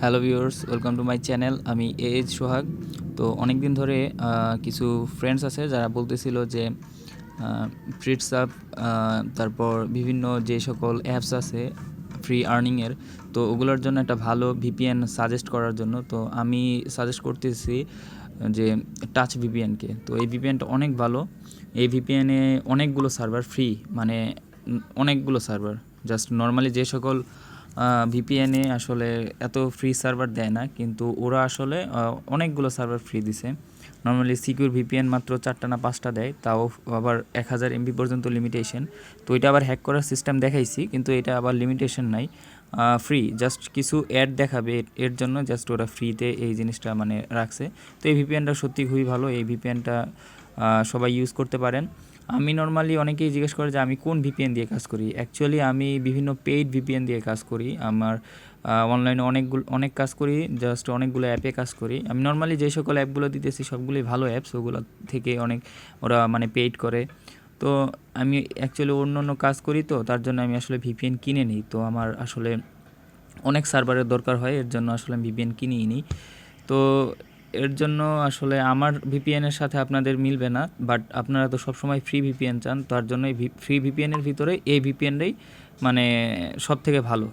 Hello viewers welcome to my channel আমি A H সোহাগ। তো অনেক দিন ধরে কিছু ফ্রেন্ডস আছে যারা বলতেছিল যে ফ্রিটস আপ তারপর বিভিন্ন যে সকল অ্যাপস আছে ফ্রি আর্নিংয়ের তো ওগুলোর জন্য একটা ভালো ভিপিএন সাজেস্ট করার জন্য, তো আমি সাজেস্ট করতেছি যে টাচ ভিপিএনকে তো এই ভিপিএনটা অনেক ভালো। এই ভিপিএনে অনেকগুলো সার্ভার ফ্রি মানে অনেকগুলো সার্ভার জাস্ট নর্মালি যে সকল ভিপিএনে আসলে এত ফ্রি সার্ভার দেয় না, কিন্তু ওরা আসলে অনেকগুলো সার্ভার ফ্রি দিছে। নর্মালি সিকিউর ভিপিএন মাত্র চারটা না পাঁচটা দেয়, তাও আবার এক হাজার এমবি পর্যন্ত লিমিটেশন তো এটা আবার হ্যাক করার সিস্টেম দেখাইছি, কিন্তু এটা আবার লিমিটেশন নাই। ফ্রি জাস্ট কিছু অ্যাড দেখাবে এর- জন্য জাস্ট ওরা ফ্রিতে এই জিনিসটা মানে রাখছে। তো এই ভিপিএনটা সত্যি খুবই ভালো, এই ভিপিএনটা সবাই ইউজ করতে পারেন। আমি নর্মালি অনেকেই জিজ্ঞেস করে যে আমি কোন ভিপিএন দিয়ে কাজ করি? অ্যাকচুয়ালি আমি বিভিন্ন পেইড ভিপিএন দিয়ে কাজ করি। আমার অনলাইনে অনেকগুলো, অনেক কাজ করি জাস্ট অনেকগুলো অ্যাপে কাজ করি। আমি নর্মালি যে সকল অ্যাপগুলো দিতেছি, সবগুলোই ভালো অ্যাপস ওগুলো থেকে অনেক ওরা মানে পেইড করে। তো আমি অ্যাকচুয়ালি অন্য অন্য কাজ করি তো, তার জন্য আমি আসলে ভিপিএন কিনে নিই। তো আমার আসলে অনেক সার্ভারের দরকার হয়, এর জন্য আসলে আমি ভিপিএন কিনিই নিই তো এর জন্য আসলে আমার ভিপিএনের সাথে আপনাদের মিলবে না বাট আপনারা তো সবসময় ফ্রি ভিপিএন চান, তার জন্য এই ফ্রি ভিপিএনের ভিতরে এই ভিপিএনটাই মানে সব থেকে ভালো।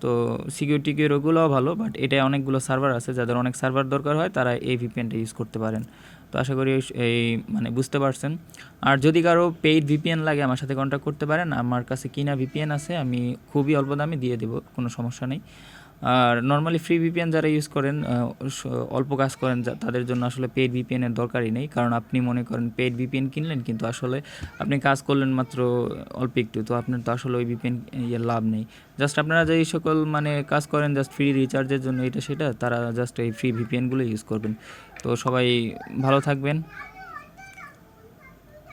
তো সিকিউরিটি কিউর ওগুলোও ভালো বাট এটা অনেকগুলো সার্ভার আছে, যাদের অনেক সার্ভার দরকার হয়, তারা এই ভিপিএনটা ইউজ করতে পারেন। তো আশা করি এই- মানে বুঝতে পারছেন। আর যদি কারও পেইড ভিপিএন লাগে, আমার সাথে কন্ট্যাক্ট করতে পারেন, আমার কাছে কিনা ভিপিএন আছে, আমি খুবই অল্প দামে দিয়ে দেবো, কোনো সমস্যা নেই। আর নর্মালি ফ্রি ভিপিএন যারা ইউজ করেন অল্প কাজ করেন তাদের জন্য আসলে পেইড ভিপিএনের দরকারই নেই। কারণ আপনি মনে করেন পেইড ভিপিএন কিনলেন, কিন্তু আসলে আপনি কাজ করলেন মাত্র অল্প একটু, তো আপনার তো আসলে ওই ভিপিএন ইয়ে লাভ নেই। জাস্ট আপনারা যে সকল মানে কাজ করেন জাস্ট ফ্রি রিচার্জের জন্য এটা সেটা, তারা জাস্ট এই ফ্রি ভিপিএনগুলো ইউজ করবেন। তো সবাই ভালো থাকবেন।